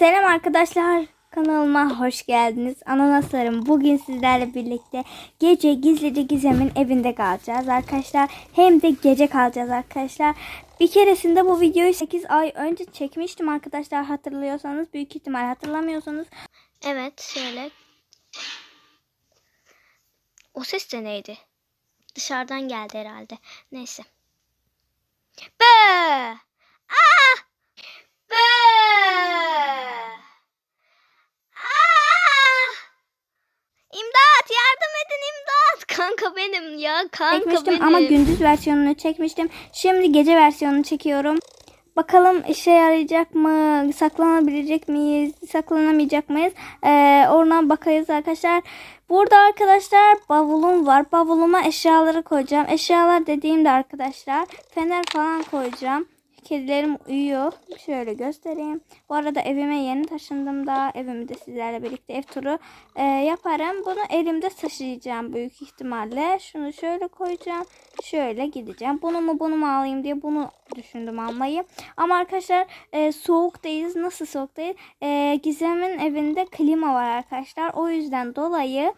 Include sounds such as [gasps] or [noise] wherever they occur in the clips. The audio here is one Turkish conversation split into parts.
Selam arkadaşlar. Kanalıma hoş geldiniz. Ananaslarım bugün sizlerle birlikte gece gizlice Gizem'in evinde kalacağız arkadaşlar. Hem de gece kalacağız arkadaşlar. Bir keresinde bu videoyu 8 ay önce çekmiştim arkadaşlar hatırlıyorsanız. Büyük ihtimal hatırlamıyorsanız. Evet şöyle. O ses de neydi? Dışarıdan geldi herhalde. Neyse. Bö! Ah! Bö! Ah! İmdat yardım edin imdat. Kanka benim ya kanka Çekmiştim benim. ama gündüz versiyonunu çekmiştim. Şimdi gece versiyonunu çekiyorum. Bakalım işe yarayacak mı? Saklanabilecek miyiz? Saklanamayacak mıyız? Ee, oradan bakayız arkadaşlar. Burada arkadaşlar bavulum var. Bavuluma eşyaları koyacağım. Eşyalar dediğimde arkadaşlar fener falan koyacağım. Kedilerim uyuyor. Şöyle göstereyim. Bu arada evime yeni taşındım da evimi de sizlerle birlikte ev turu e, yaparım. Bunu elimde taşıyacağım büyük ihtimalle. Şunu şöyle koyacağım. Şöyle gideceğim. Bunu mu bunu mu alayım diye bunu düşündüm almayı. Ama arkadaşlar e, soğuktayız. Nasıl soğuktayız? E, Gizem'in evinde klima var arkadaşlar. O yüzden dolayı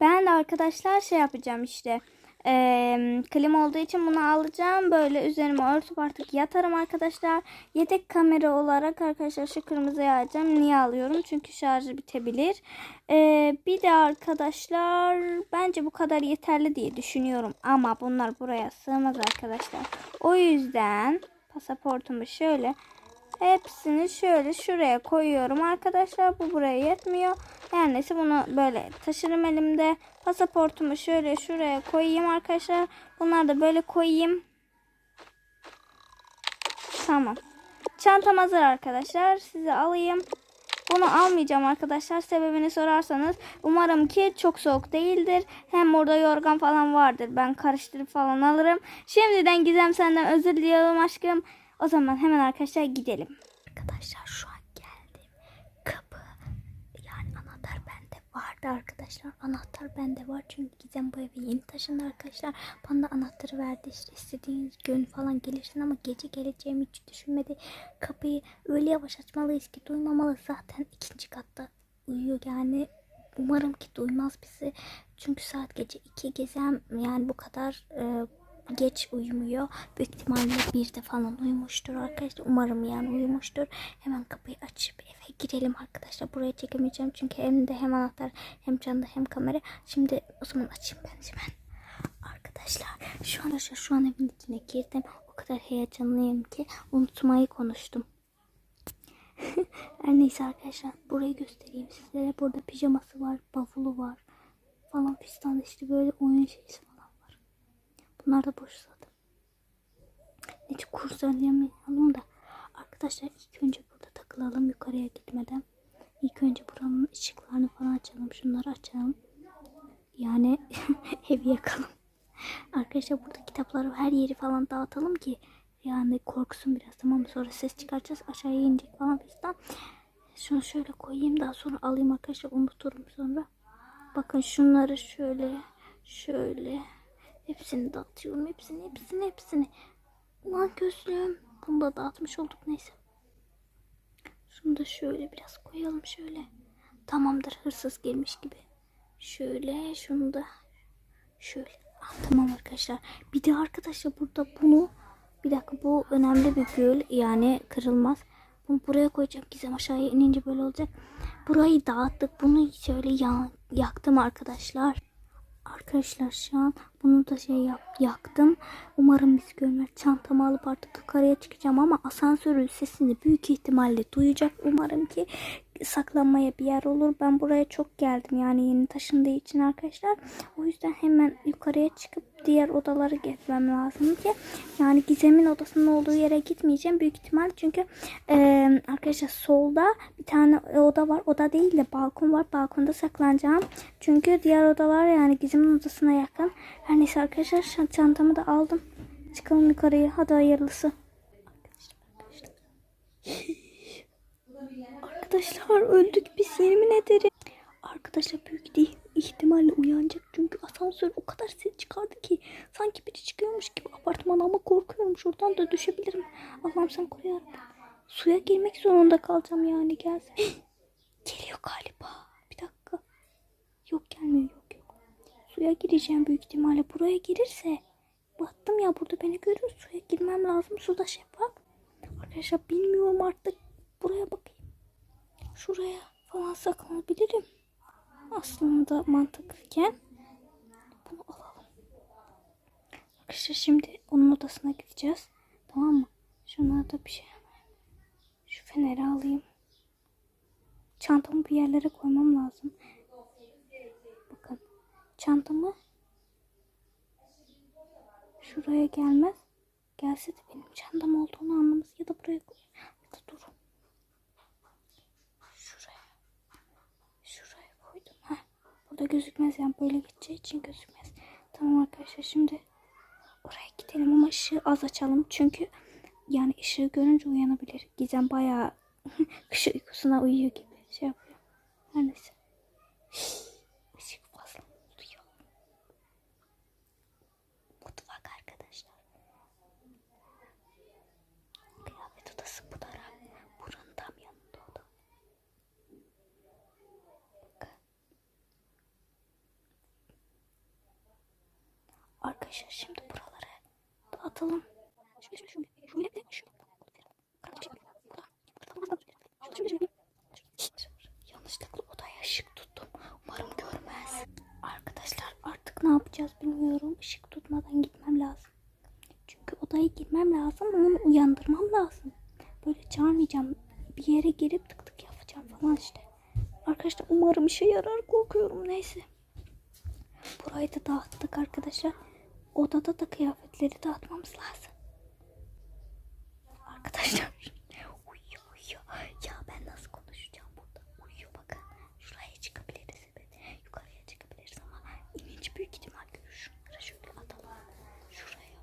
ben de arkadaşlar şey yapacağım işte. Eee klima olduğu için bunu alacağım. Böyle üzerime örtüp artık yatarım arkadaşlar. Yedek kamera olarak arkadaşlar şu kırmızıyı alacağım. Niye alıyorum? Çünkü şarjı bitebilir. Eee, bir de arkadaşlar bence bu kadar yeterli diye düşünüyorum. Ama bunlar buraya sığmaz arkadaşlar. O yüzden pasaportumu şöyle Hepsini şöyle şuraya koyuyorum arkadaşlar. Bu buraya yetmiyor. Her neyse bunu böyle taşırım elimde. Pasaportumu şöyle şuraya koyayım arkadaşlar. Bunları da böyle koyayım. Tamam. Çantam hazır arkadaşlar. Size alayım. Bunu almayacağım arkadaşlar. Sebebini sorarsanız umarım ki çok soğuk değildir. Hem orada yorgan falan vardır. Ben karıştırıp falan alırım. Şimdiden Gizem senden özür diliyorum aşkım. O zaman hemen arkadaşlar gidelim. Arkadaşlar şu an geldim. Kapı yani anahtar bende vardı arkadaşlar. Anahtar bende var çünkü Gizem bu eve yeni taşındı arkadaşlar. Bana da anahtarı verdi işte istediğiniz gün falan gelirsin ama gece geleceğimi hiç düşünmedi. Kapıyı öyle yavaş açmalıyız ki duymamalı zaten ikinci katta uyuyor yani. Umarım ki duymaz bizi. Çünkü saat gece 2 Gizem yani bu kadar e, geç uyumuyor. Büyük ihtimalle bir de falan uyumuştur arkadaşlar. Umarım yani uyumuştur. Hemen kapıyı açıp eve girelim arkadaşlar. Buraya çekemeyeceğim çünkü elimde hem anahtar hem çanta hem kamera. Şimdi o zaman açayım ben hemen. Arkadaşlar şu an şu an evin içine girdim. O kadar heyecanlıyım ki unutmayı konuştum. [laughs] Her neyse arkadaşlar burayı göstereyim sizlere. Burada pijaması var, bavulu var falan fistan işte böyle oyun şeysi. Bunlar da boş zaten. Neyse kurs oynayamayalım da. Arkadaşlar ilk önce burada takılalım yukarıya gitmeden. İlk önce buranın ışıklarını falan açalım. Şunları açalım. Yani [laughs] evi yakalım. Arkadaşlar burada kitapları her yeri falan dağıtalım ki yani korksun biraz tamam mı? Sonra ses çıkaracağız aşağıya inecek falan fistan. Şunu şöyle koyayım daha sonra alayım arkadaşlar unuturum sonra. Bakın şunları şöyle şöyle hepsini dağıtıyorum. Hepsini hepsini hepsini. Ulan gözlüğüm. Bunu da dağıtmış olduk neyse. Şunu da şöyle biraz koyalım şöyle. Tamamdır hırsız gelmiş gibi. Şöyle şunu da şöyle. Ah, tamam arkadaşlar. Bir de arkadaşlar burada bunu bir dakika bu önemli bir gül yani kırılmaz. Bunu buraya koyacağım. Gizem aşağıya inince böyle olacak. Burayı dağıttık. Bunu şöyle ya- yaktım arkadaşlar. Arkadaşlar şu an bunu da şey yap, yaktım. Umarım bizi görmez. Çantamı alıp artık yukarıya çıkacağım ama asansörün sesini büyük ihtimalle duyacak. Umarım ki saklanmaya bir yer olur. Ben buraya çok geldim yani yeni taşındığı için arkadaşlar. O yüzden hemen yukarıya çıkıp diğer odaları gezmem lazım ki. Yani Gizem'in odasının olduğu yere gitmeyeceğim büyük ihtimal. Çünkü eee, arkadaşlar solda bir tane oda var. Oda değil de balkon var. Balkonda saklanacağım. Çünkü diğer odalar yani Gizem'in odasına yakın. Her neyse arkadaşlar çantamı da aldım. Çıkalım yukarıya. Hadi hayırlısı. Arkadaşlar [laughs] öldük biz yemin ederim. Arkadaşlar büyük değil ihtimalle uyanacak çünkü asansör o kadar ses çıkardı ki sanki biri çıkıyormuş gibi apartman ama korkuyorum şuradan da düşebilirim. Allah'ım sen koru. Suya girmek zorunda kalacağım yani gelsin. [gasps] Geliyor galiba. Bir dakika. Yok gelmiyor yok yok. Suya gireceğim büyük ihtimalle. Buraya girirse battım ya burada beni görür. Suya girmem lazım. Suda şeffaf. Arkadaşlar bilmiyorum artık. Buraya bakayım. Şuraya falan saklanabilirim. Aslında mantıklıyken bunu alalım. Arkadaşlar şimdi onun odasına gideceğiz. Tamam mı? Şunlarda bir şey. Şu feneri alayım. Çantamı bir yerlere koymam lazım. Bakın. Çantamı şuraya gelmez. Gelse de benim çantam olduğunu anlaması ya da buraya koy. Ya da durun. Şuraya. Şuraya koydum. Heh. Burada gözükmez yani böyle geçeceği için gözükmez. Tamam arkadaşlar şimdi oraya gidelim ama ışığı az açalım. Çünkü yani ışığı görünce uyanabilir. Gizem bayağı [laughs] kış uykusuna uyuyor gibi şey yapıyor. Her neyse. Işık fazla oldu ya. Mutfak arkadaşlar. Kıyafet odası bu taraf. Buranın tam yanında o da. Bakın. Arkadaşlar şimdi buraları dağıtalım. Şu. Yanlışlıkla odaya ışık tuttum. Umarım görmez. Arkadaşlar artık ne yapacağız bilmiyorum. Işık tutmadan gitmem lazım. Çünkü odaya girmem lazım. Onu uyandırmam lazım. Böyle çağırmayacağım. Bir yere girip tık tık yapacağım falan işte. Arkadaşlar umarım işe yarar. Korkuyorum neyse. Burayı da dağıttık arkadaşlar. Odada da kıyafetleri dağıtmamız lazım. Arkadaşlar uyuyor uyuyor. Ya ben nasıl konuşacağım burada? Uyuyor bakın. Şuraya çıkabiliriz evet. Yukarıya çıkabiliriz ama inince büyük ihtimal görür. Şunları şöyle atalım. Şuraya.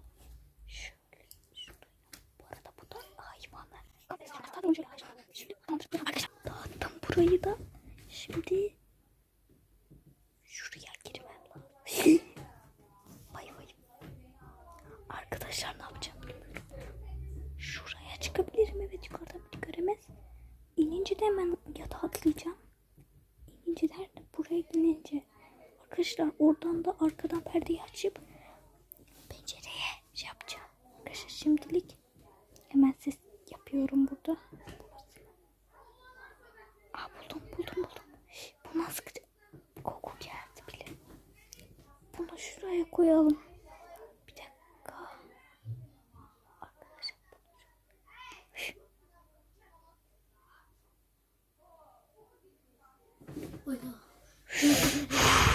Şöyle. Şuraya. Bu arada bu da hayvanlar. Arkadaşlar dağıttım burayı da. Şimdi şuraya girmem lazım. Vay vay. Arkadaşlar ne yapacağım bilmiyorum. Şuraya çıkabilirim evet yukarıdan biri göremez. İnince de hemen yatağa atlayacağım. İnince derdim buraya inince. Oradan da arkadan perdeyi açıp pencereye şey yapacağım. Arkadaşlar şimdilik hemen ses yapıyorum burada. Aa buldum buldum buldum. Bu nasıl koku geldi bile. Bunu şuraya koyalım. Bir dakika. Arkadaşlar bunu [laughs]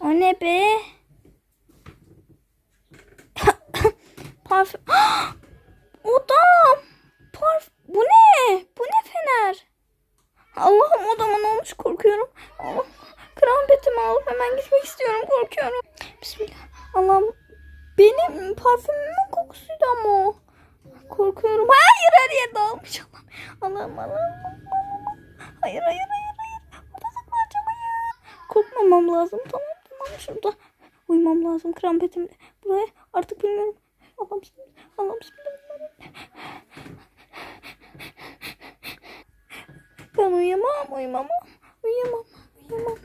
O ne be? Parfüm. Uyumam krampetimle. Buraya artık bilmiyorum. Allah'ım. Allah'ım. Ben uyuyamam, uyuyamam, uyuyamam, uyuyamam.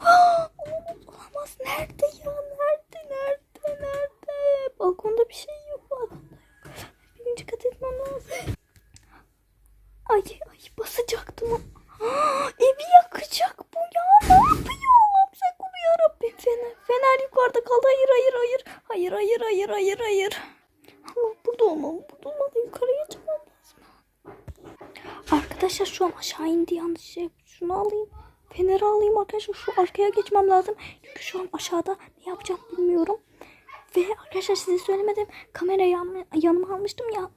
Ah, olamaz, olamaz. Nerede ya? Nerede, nerede, nerede? Balkonda bir şey yok. Balkonda yok. Birinci kat etmem lazım. Ay, ay basacaktım. Ah, evi yakacak bu ya. Ne yapıyor Allah'ım sen koru yarabbim. Fener, fener yukarıda kaldı. Hayır, hayır, hayır. Hayır, hayır, hayır, hayır, hayır. Allah burada olmalı, burada olmalı. Yukarıya çıkmam lazım. Arkadaşlar şu an aşağı indi yanlış şey. Şunu alayım. Feneri alayım arkadaşlar. Şu arkaya geçmem lazım. Çünkü şu an aşağıda ne yapacağım bilmiyorum. Ve arkadaşlar size söylemedim. Kamerayı yan- yanıma almıştım ya.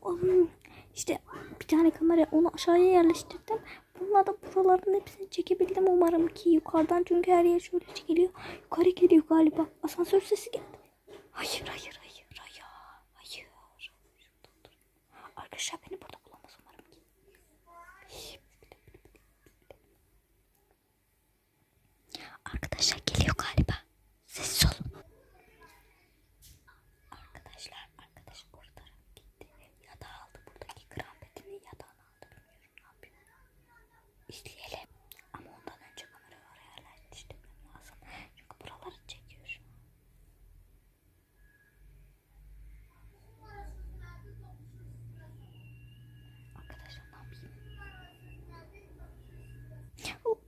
İşte bir tane kamera onu aşağıya yerleştirdim. Bununla da buraların hepsini çekebildim umarım ki yukarıdan. Çünkü her yer şöyle çekiliyor. Yukarı geliyor galiba. Asansör sesi geldi. Hayır hayır hayır hayır. Hayır. Arkadaşlar beni burada bulamaz umarım ki. Arkadaşlar geliyor galiba. Sessiz olun. Arkadaşlar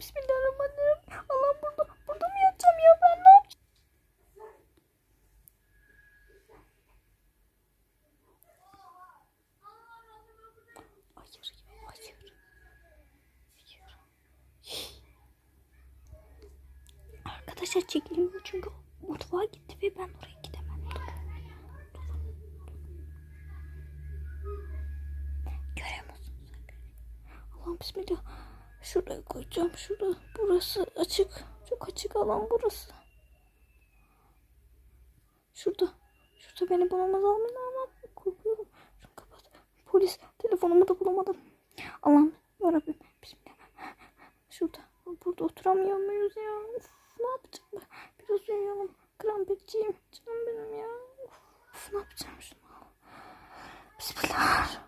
Bismillahirrahmanirrahim. Allah'ım burada, burada mı yatacağım ya ben ne yapacağım? Hayır, hayır. Hayır. Arkadaşlar çekilmiyor çünkü mutfağa gitti ve ben oraya gidemem. Görüyor musunuz? Allah'ım bismillah. Şuraya koyacağım. Şurada. Burası açık. Çok açık alan burası. Şurada. Şurada beni bulamaz almayın ama korkuyorum. Şunu kapat. Polis. Telefonumu da bulamadım. Allah'ım yarabbim. Bismillah. Şurada. Burada oturamıyor muyuz ya? Of, ne yapacağım ben? Biraz uyuyalım. Krampetçiyim. Canım benim ya. Of, ne yapacağım şunu? Bismillah.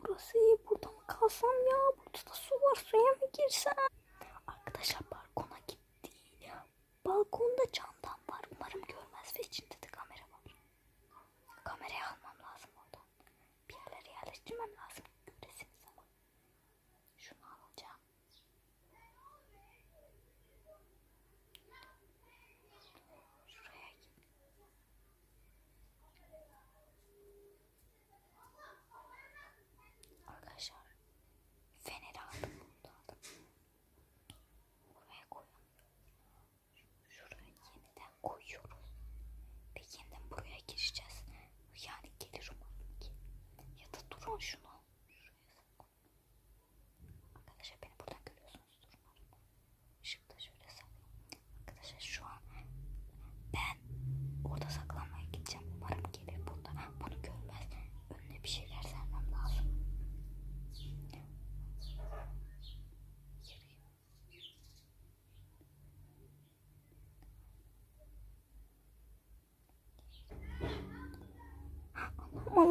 Burası iyi. Burada mı kalsam ya? Burada da su var. Suya mı girsem? Arkadaşlar balkona gitti. Balkonda camdan var. Umarım görmez ve içinde de kamera var. Kamerayı almam lazım oradan. Bir yerlere yerleştirmem lazım. Göresiniz ama. Şunu alacağım. Şuraya git. Arkadaşlar feneri aldım bunu aldım. Buraya koyalım. Şuraya yeniden koyuyoruz. Ve yeniden buraya gireceğiz. Yani gelir umarım ki. Ya da durun şunu. Şuraya sakın. Arkadaşlar beni buradan görüyorsunuzdur umarım. Işıkta şöyle saklan. Arkadaşlar şu an ben orada saklanmaya gideceğim. Umarım gelir burada. Bunu görmez. Önüne bir şeyler sermem lazım.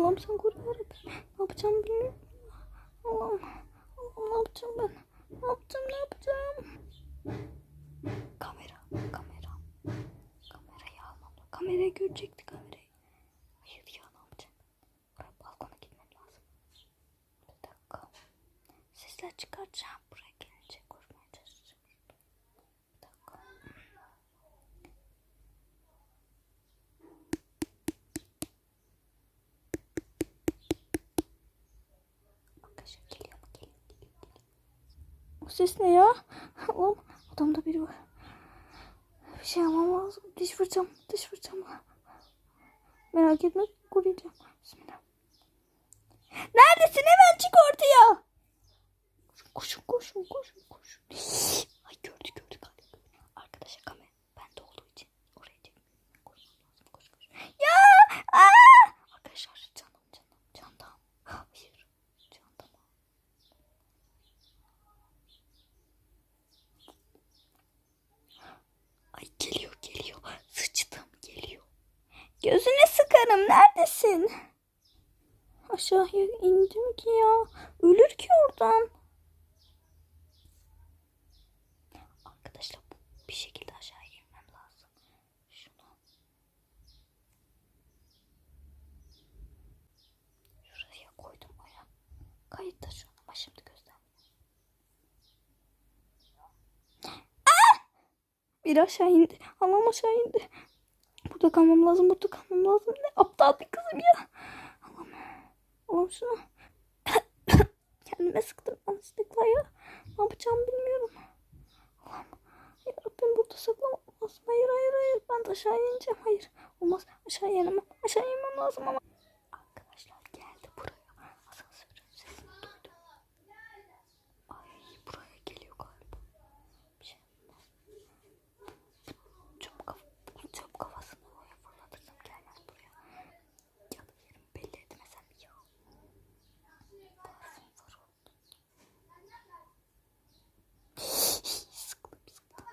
Allah'ım sen koru yarabbim. Ne yapacağım bilmiyorum. Allah'ım. Allah'ım ne yapacağım ben? Ne yapacağım ne yapacağım? Kamera. Kamera. Kamerayı almam. Kamerayı görecekti kamerayı. Hayır ya ne yapacağım? Buraya balkona gitmem lazım. Bir dakika. Sesler çıkaracağım. Buraya gelince korumaya çalışacağım. Bir dakika. Arkadaşlar geliyor mu? Geliyor, geliyor, geliyor. O ses ne ya? Oğlum odamda biri var. Bir şey almam lazım. Diş fırçam, diş fırçam. Merak etme koruyacağım. Bismillah. Neredesin? Hemen çık ortaya. Koşun, koşun, koşun, koşun. Ay gördü, gördü galiba. Arkadaşlar kamera bende olduğu için oraya çekmiyorum. Koşmam lazım, koş, koş. Ya! Aa! Arkadaşlar canım, canım, canım. Hayır, canım. Ay geliyor geliyor. Sıçtım geliyor. Gözüne sıkarım. Neredesin? Aşağıya indim ki ya. Ölür ki oradan. Arkadaşlar bir şekilde aşağıya inmem lazım. Şunu. Şuraya koydum aya. Kayıtta şu an ama şimdi göstermiyorum. Bir aşağı indi. Allah'ım aşağı indi. Burada kalmam lazım. Burada kalmam lazım. Ne aptal bir kızım ya. Allah'ım. Allah'ım şunu. [coughs] Kendime sıktım yanlışlıkla ya. Ne yapacağımı bilmiyorum. Allah'ım. Yarabbim burada saklamam lazım. Hayır hayır hayır. Ben de aşağı ineceğim. Hayır. Olmaz. Aşağı inemem. Aşağı inmem lazım ama. Arkadaşlar geldi buraya. Asansörün sesini duydum. Ay buraya geliyor galiba. Bir şey olmaz. Çöp, kaf çöp kafasını oraya fırlatırsam gelmez buraya. Ya da yerimi belli etmesem ya. Parfüm var orada. sıktım sıktım.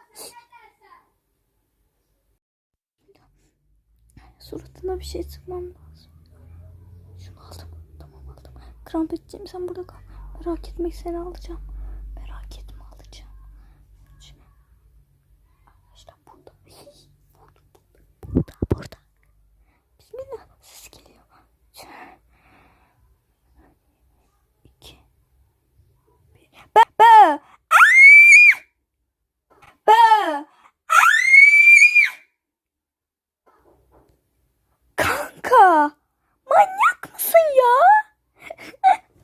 Suratına bir şey sıkmam lazım. Şunu aldım. Tamam aldım. Krampetciğim sen burada kal. Merak etme seni alacağım. Kanka manyak mısın ya?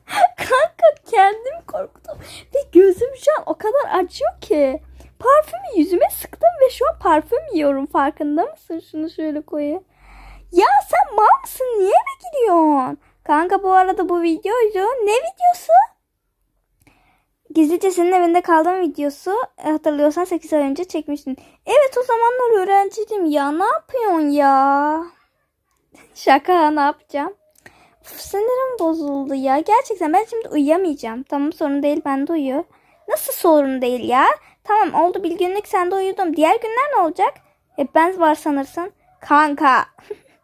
[laughs] Kanka kendim korktum ve gözüm şu an o kadar acıyor ki. Parfümü yüzüme sıktım ve şu an parfüm yiyorum farkında mısın? Şunu şöyle koyayım. Ya sen mal mısın? Niye eve gidiyorsun? Kanka bu arada bu videoydu. Ne videosu? Gizlice senin evinde kaldığım videosu hatırlıyorsan 8 ay önce çekmiştin. Evet o zamanlar öğrenciydim ya. Ne yapıyorsun ya? [laughs] Şaka ne yapacağım? Uf, sinirim bozuldu ya. Gerçekten ben şimdi uyuyamayacağım. Tamam sorun değil ben de uyu. Nasıl sorun değil ya? Tamam oldu bir günlük sen de uyudum. Diğer günler ne olacak? Hep ben var sanırsın. Kanka.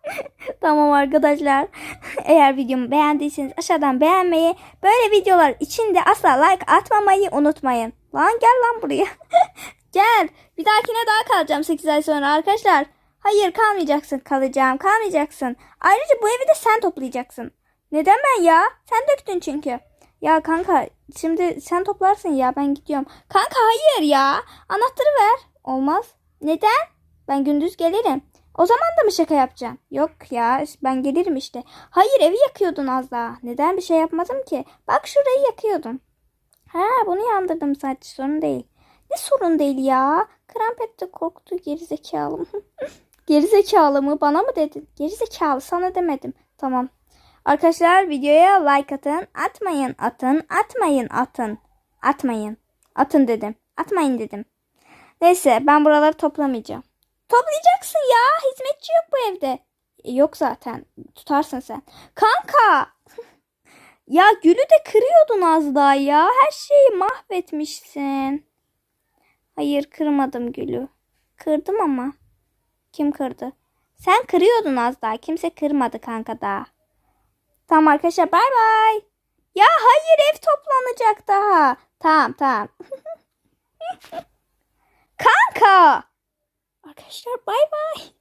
[laughs] tamam arkadaşlar. [laughs] Eğer videomu beğendiyseniz aşağıdan beğenmeyi, böyle videolar için de asla like atmamayı unutmayın. Lan gel lan buraya. gel. Bir dahakine daha kalacağım 8 ay sonra arkadaşlar. Hayır kalmayacaksın. Kalacağım. Kalmayacaksın. Ayrıca bu evi de sen toplayacaksın. Neden ben ya? Sen döktün çünkü. Ya kanka şimdi sen toplarsın ya ben gidiyorum. Kanka hayır ya. Anahtarı ver. Olmaz. Neden? Ben gündüz gelirim. O zaman da mı şaka yapacaksın? Yok ya ben gelirim işte. Hayır evi yakıyordun az daha. Neden bir şey yapmadım ki? Bak şurayı yakıyordun. Ha bunu yandırdım sadece sorun değil. Ne sorun değil ya? Krampet de korktu gerizekalı. [laughs] gerizekalı mı? Bana mı dedin? Gerizekalı sana demedim. Tamam. Arkadaşlar videoya like atın. Atmayın atın. Atmayın atın. Atmayın. Atın dedim. Atmayın dedim. Neyse ben buraları toplamayacağım. Toplayacaksın ya. Hizmetçi yok bu evde. E, yok zaten. Tutarsın sen. Kanka. [laughs] ya gülü de kırıyordun az daha ya. Her şeyi mahvetmişsin. Hayır kırmadım gülü. Kırdım ama. Kim kırdı? Sen kırıyordun az daha. Kimse kırmadı kanka daha. Tamam arkadaşlar bay bay. Ya hayır ev toplanacak daha. Tamam tamam. [laughs] kanka. Arkadaşlar bay bay.